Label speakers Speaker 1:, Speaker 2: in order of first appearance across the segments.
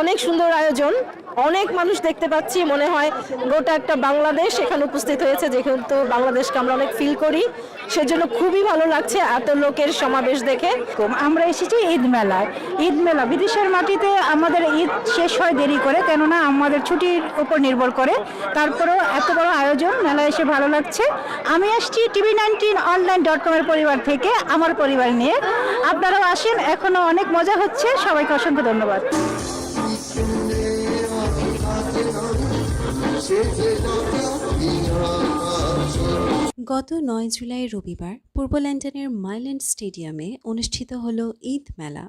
Speaker 1: অনেক সুন্দর আয়োজন। অনেক মানুষ দেখতে পাচ্ছি, মনে হয় গোটা একটা বাংলাদেশ এখানে উপস্থিত হয়েছে, যেহেতু বাংলাদেশকে আমরা অনেক ফিল করি। সেজন্য খুবই ভালো লাগছে এত লোকের সমাবেশ দেখে।
Speaker 2: আমরা এসেছি ঈদ মেলায়। ঈদ মেলা, বিদেশের মাটিতে আমাদের ঈদ শেষ হয় দেরি করে, কেননা আমাদের ছুটির উপর নির্ভর করে। তারপরেও এত বড় আয়োজন মেলা এসে ভালো লাগছে। আমি আসছি টিভি নাইনটিন অনলাইন ডট কমের পরিবার থেকে, আমার পরিবার নিয়ে। আপনারাও আসেন, এখনও অনেক মজা হচ্ছে। সবাইকে অসংখ্য ধন্যবাদ।
Speaker 3: গত নয় জুলাই রবিবার পূর্ব লন্ডনের মাইল্যান্ড স্টেডিয়ামে অনুষ্ঠিত হল ঈদ মেলা।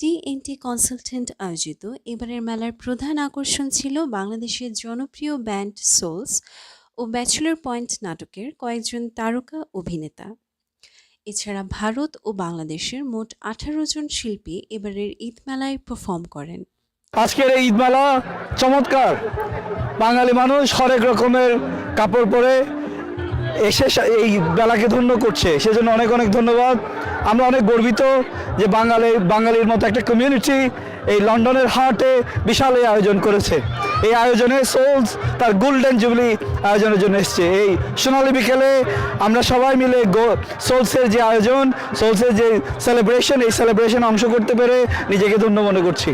Speaker 3: টিএনটি কনসালটেন্ট আয়োজিত এবারের মেলার প্রধান আকর্ষণ ছিল বাংলাদেশের জনপ্রিয় ব্যান্ড সোলস ও ব্যাচেলর পয়েন্ট নাটকের কয়েকজন তারকা অভিনেতা। এছাড়া ভারত ও বাংলাদেশের মোট আঠারো জন শিল্পী এবারের ঈদ মেলায় পারফর্ম করেন।
Speaker 4: আজকের এই ঈদ মেলা চমৎকার। বাঙালি মানুষ হরেক রকমের কাপড় পরে এসে এই বেলাকে ধন্য করছে। সেজন্য অনেক অনেক ধন্যবাদ। আমরা অনেক গর্বিত যে বাঙালি, বাঙালির মতো একটা কমিউনিটি এই লন্ডনের হার্টে বিশাল এই আয়োজন করেছে। এই আয়োজনে সোলস তার গোল্ডেন জুবলি আয়োজনের জন্য এসছে। এই সোনালি বিকেলে আমরা সবাই মিলে সোলসের যে আয়োজন সোলসের যে সেলিব্রেশন এই সেলিব্রেশনে অংশ করতে পেরে নিজেকে ধন্য মনে করছি।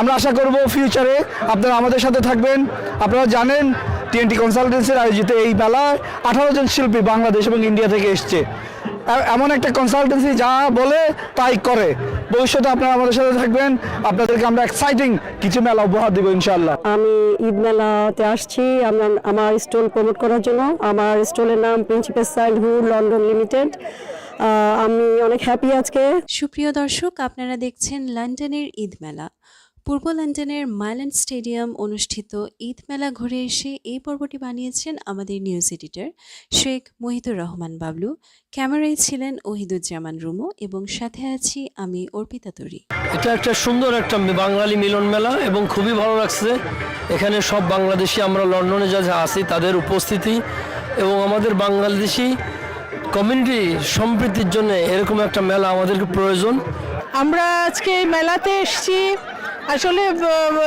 Speaker 4: আমরা আশা করব ফিউচারে আপনারা আমাদের সাথে থাকবেন। আপনারা জানেন টিএনটি কনসালটেন্সির আয়োজিত এই মেলায় আঠারো জন শিল্পী বাংলাদেশ এবং ইন্ডিয়া থেকে এসছে। এমন একটা কনসালটেন্সি যা বলে তাই করে। ভবিষ্যতে আপনারা আমাদের সাথে থাকবেন। আপনাদেরকে আমরা এক্সাইটিং কিছু মেলা উপহার দেবো ইনশাল্লাহ
Speaker 5: আমি ঈদ মেলাতে আসছি আমরা আমার স্টল প্রমোট করার জন্য। আমার স্টলের নাম প্রিন্সিপাল চাইল্ডহুড লন্ডন লিমিটেড আমি অনেক হ্যাপি আজকে।
Speaker 3: সুপ্রিয় দর্শক আপনারা দেখছেন লন্ডনের ঈদ মেলা। পূর্ব লন্ডনের মাইল্যান্ড স্টেডিয়াম অনুষ্ঠিত ঈদ মেলা ঘুরে এসে এই পর্বটি বানিয়েছেন আমাদের নিউজ এডিটর শেখ মহিদুর রহমান বাবলু। ক্যামেরায় ছিলেন ওহিদুজ্জামান রুমো এবং সাথে আছি আমি অর্পিতা তরি।
Speaker 6: এটা একটা সুন্দর একটা বাঙালি মিলন মেলা এবং খুবই ভালো লাগছে। এখানে সব বাংলাদেশি আমরা লন্ডনে যা যা আছি তাদের উপস্থিতি এবং আমাদের বাংলাদেশি কমিউনিটি সম্প্রীতির জন্য এরকম একটা মেলা আমাদেরকে প্রয়োজন।
Speaker 7: আমরা আজকে এই মেলাতে এসেছি আসলে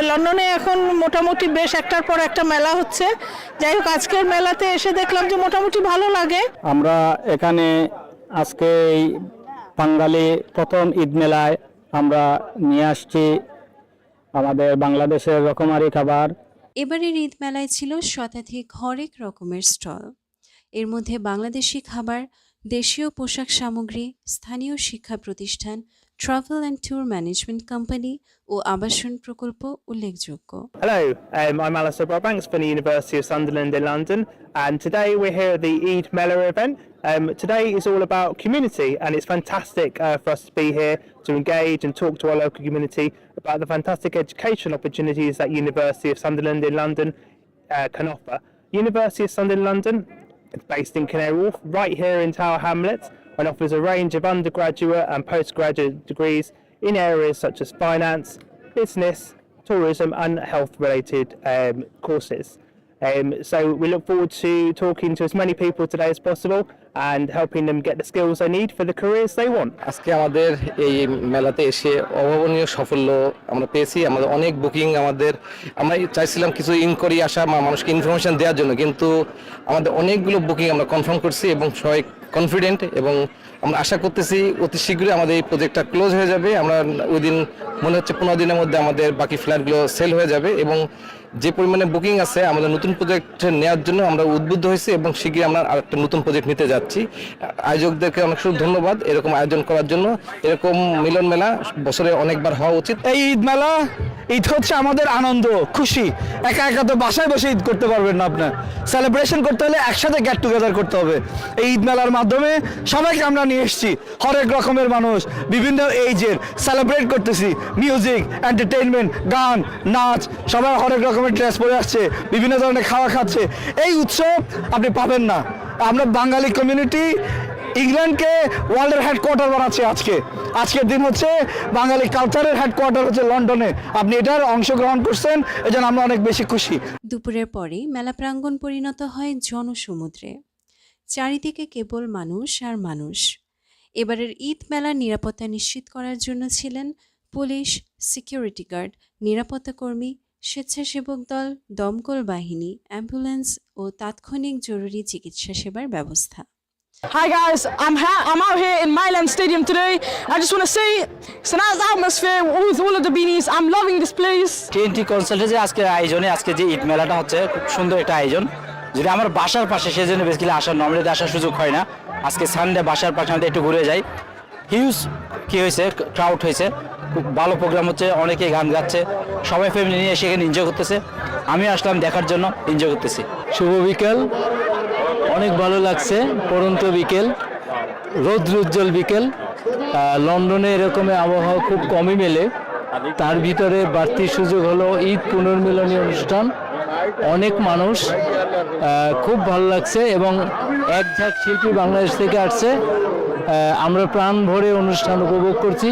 Speaker 7: লন্ডনে এখন মোটামুটি বেশ একটার পর একটা মেলা হচ্ছে। যাই হোক আজকের মেলাতে এসে দেখলাম যে মোটামুটি ভালো লাগে।
Speaker 8: আমরা এখানে আজকে এই বাঙালি প্রথম ঈদ মেলায় আমরা নিয়ে আসছি আমাদের বাংলাদেশের রকমারি খাবার।
Speaker 3: এবারের ঈদ মেলায় ছিল শতাধিক হরেক রকমের স্টল। এর মধ্যে বাংলাদেশি খাবার দেশীয় পোশাক সামগ্রী স্থানীয় শিক্ষা প্রতিষ্ঠান Travel and tour management company ও আবাসন প্রকল্প উল্লেখযোগ্য
Speaker 9: Hello, um, I'm Alistair Broadbanks from the University of Sunderland in London, and today we're here at the Eid Mela event. Um, today is all about community, and it's fantastic uh, for us to be here to engage and talk to our local community about the fantastic education opportunities that University of Sunderland in London uh, can offer. University of Sunderland London is based in Canary Wharf, right here in Tower Hamlets, and offers a range of undergraduate and postgraduate degrees in areas such as finance, business, tourism and health related um, courses. Um, so we look forward to talking to as many people today as possible and helping them get the skills they need for the careers they want.
Speaker 10: আজকে আমাদের এই মেলাতে এসে অভাবনীয় সাফল্য আমরা পেয়েছি আমাদের অনেক বুকিং আমাদের আমরা চাইছিলাম কিছু ইনকোয়ারি আসা মানুষকে ইনফরমেশন দেওয়ার জন্য কিন্তু আমাদের অনেকগুলো বুকিং আমরা কনফার্ম করছি এবং সবাই কনফিডেন্ট এবং আমরা আশা করতেছি অতি শীঘ্রই আমাদের এই প্রজেক্টটা ক্লোজ হয়ে যাবে আমরা ওই দিন মনে হচ্ছে পনেরো দিনের মধ্যে আমাদের বাকি ফ্ল্যাটগুলো সেল হয়ে যাবে এবং যে পরিমাণে বুকিং আছে, আমাদের নতুন প্রজেক্ট নেওয়ার জন্য আমরা উদ্বুদ্ধ হয়েছি এবং শীঘ্রই আমরা আরেকটা নতুন প্রজেক্ট নিতে যাচ্ছি। আয়োজকদেরকে অনেক শুধু ধন্যবাদ এরকম আয়োজন করার জন্য। এরকম মিলন মেলা বছরে অনেকবার হওয়া উচিত।
Speaker 4: এই ঈদ মেলা, ঈদ হচ্ছে আমাদের আনন্দ, খুশি। একা একা তো বাসায় বসে ঈদ করতে পারবেন না আপনার সেলিব্রেশন করতে হলে একসাথে গেট টুগেদার করতে হবে। এই ঈদ মেলার মাধ্যমে সবাইকে আমরা নিয়ে এসেছি। হরেক রকমের মানুষ, বিভিন্ন এইজের সেলিব্রেট করতেছি। মিউজিক এন্টারটেইনমেন্ট গান, নাচ, সবাই হরেক রকমের ড্রেস পরে আসছে, বিভিন্ন ধরনের খাওয়া খাচ্ছে। এই উৎসব আপনি পাবেন না। আমরা বাঙালি কমিউনিটি ইংল্যান্ডকে ওয়ার্ল্ডের হেডকোয়ার্টার বানাচ্ছে আজকে। আজকের দিন হচ্ছে বাঙালি কালচারের হেডকোয়ার্টার হচ্ছে লন্ডনে। আপনি এটার অংশগ্রহণ করছেন, এজন্য আমরা অনেক বেশি খুশি।
Speaker 3: দুপুরের পরেই মেলা প্রাঙ্গণ পরিণত হয় জনসমুদ্রে। চারিদিকে কেবল মানুষ আর মানুষ। এবারের ঈদ মেলার নিরাপত্তা নিশ্চিত করার জন্য ছিলেন পুলিশ সিকিউরিটি গার্ড নিরাপত্তা কর্মী স্বেচ্ছাসেবক দল দমকল বাহিনী অ্যাম্বুলেন্স ও তাৎক্ষণিক জরুরি চিকিৎসা সেবার ব্যবস্থা
Speaker 11: Hi guys, I'm ha- I'm out here in Milan Stadium today. I just want to say it's a nice atmosphere with all of the beanies. I'm loving this place.
Speaker 12: TNT কনসাল্টে যে আজকের আয়োজনে আজকে যে ঈদ মেলাটা হচ্ছে খুব সুন্দর একটা আয়োজন যদি আমার বাসার পাশে সেজন্য বেসিক্যালি আসার নর্মালিতে আসার সুযোগ হয় না আজকে সানডে বাসার পাশে আমাদের একটু ঘুরে যাই হিউজ কি হয়েছে ক্রাউড হয়েছে খুব ভালো প্রোগ্রাম হচ্ছে অনেকে গান গাচ্ছে, সবাই ফ্যামিলি নিয়ে এসে এখানে এনজয় করতেছে। আমি আসলাম দেখার জন্য এনজয় করতেছি।
Speaker 6: শুভ বিকেল, অনেক ভালো লাগছে পরন্ত বিকেল, রৌদ্র উজ্জ্বল বিকেল লন্ডনে এরকম আবহাওয়া খুব কমই মেলে। তার ভিতরে বাড়তি সুযোগ হলো ঈদ পুনর্মিলনী অনুষ্ঠান। অনেক মানুষ খুব ভালো লাগছে এবং এক ঝাঁক শিল্পী বাংলাদেশ থেকে আসছে। আমরা প্রাণ ভরে অনুষ্ঠান উপভোগ করছি।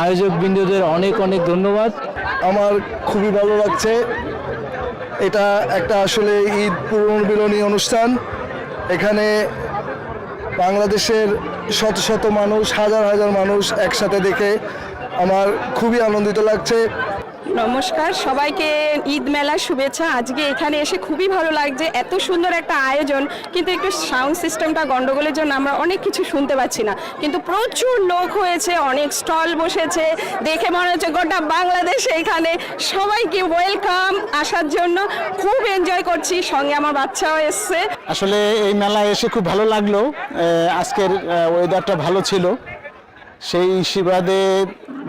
Speaker 6: আয়োজক বিন্দুদের অনেক অনেক ধন্যবাদ।
Speaker 12: আমার খুবই ভালো লাগছে। এটা একটা আসলে ঈদ পুনর্মিলনী অনুষ্ঠান। এখানে বাংলাদেশের শত শত মানুষ, হাজার হাজার মানুষ একসাথে দেখে আমার খুবই আনন্দিত লাগছে।
Speaker 1: নমস্কার, সবাইকে ঈদ মেলার শুভেচ্ছা। আজকে এখানে এসে খুবই ভালো লাগছে, এত সুন্দর একটা আয়োজন, কিন্তু একটু সাউন্ড সিস্টেমটা গন্ডগোলের জন্য আমরা অনেক কিছু শুনতে পাচ্ছি না। কিন্তু প্রচুর লোক হয়েছে, অনেক স্টল বসেছে, দেখে মনে হচ্ছে গোটা বাংলাদেশ এখানে। সবাইকে ওয়েলকাম আসার জন্য খুব এনজয় করছি, সঙ্গে আমার বাচ্চাও এসছে।
Speaker 12: আসলে এই মেলায় এসে খুব ভালো লাগল। আজকের ওয়েদারটা ভালো ছিল। সেই সুবাদে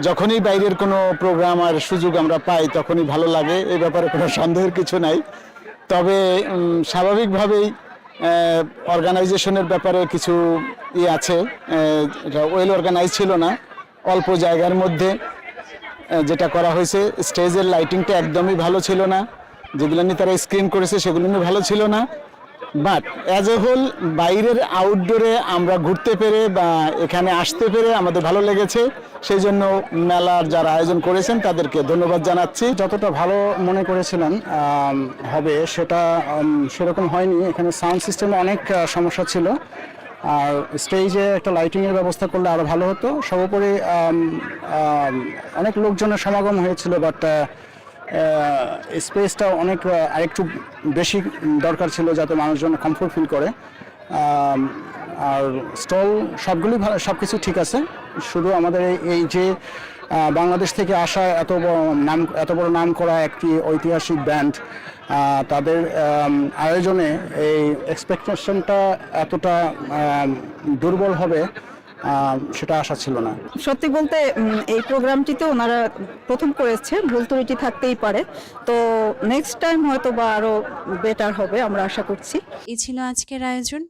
Speaker 12: যখনই বাইরের কোনো প্রোগ্রাম আর সুযোগ আমরা পাই, তখনই ভালো লাগে। এই ব্যাপারে কোনো সন্দেহের কিছু নাই। তবে স্বাভাবিকভাবেই অর্গানাইজেশনের ব্যাপারে কিছু ই আছে। ওয়েল অর্গানাইজ ছিল না। অল্প জায়গার মধ্যে যেটা করা হয়েছে স্টেজের লাইটিংটা একদমই ভালো ছিল না। যেগুলো নিয়ে তারা স্ক্রিন করেছে, সেগুলো নিয়ে ভালো ছিল না। বাট অ্যাজ এ হোল বাইরের আউটডোরে আমরা ঘুরতে পেরে বা এখানে আসতে পেরে আমাদের ভালো লেগেছে। সেই জন্য মেলার যারা আয়োজন করেছেন, তাদেরকে ধন্যবাদ জানাচ্ছি। যতটা ভালো মনে করেছিলেন হবে সেটা সেরকম হয়নি। এখানে সাউন্ড সিস্টেমে অনেক সমস্যা ছিল। আর স্টেজে একটা লাইটিংয়ের ব্যবস্থা করলে আরও ভালো হতো। সর্বোপরি অনেক লোকজনের সমাগম হয়েছিল বাট স্পেসটা অনেক আরেকটু বেশি দরকার ছিল যাতে মানুষজন কমফোর্ট ফিল করে। আর স্টল সবগুলি ভালো সব কিছু ঠিক আছে। শুধু আমাদের এই- যে বাংলাদেশ থেকে আসা এত নাম, এত বড় নাম করা একটি ঐতিহাসিক ব্যান্ড তাদের আয়োজনে এই এক্সপেকটেশনটা এতটা দুর্বল হবে। সেটা আশা ছিল না।
Speaker 2: সত্যি বলতে এই প্রোগ্রামটিতে ওনারা প্রথম করেছে ভুল ত্রুটি থাকতেই পারে। তো নেক্সট টাইম হয়তো বা আরও বেটার হবে আমরা আশা করছি।
Speaker 3: এই ছিল আজকের আয়োজন।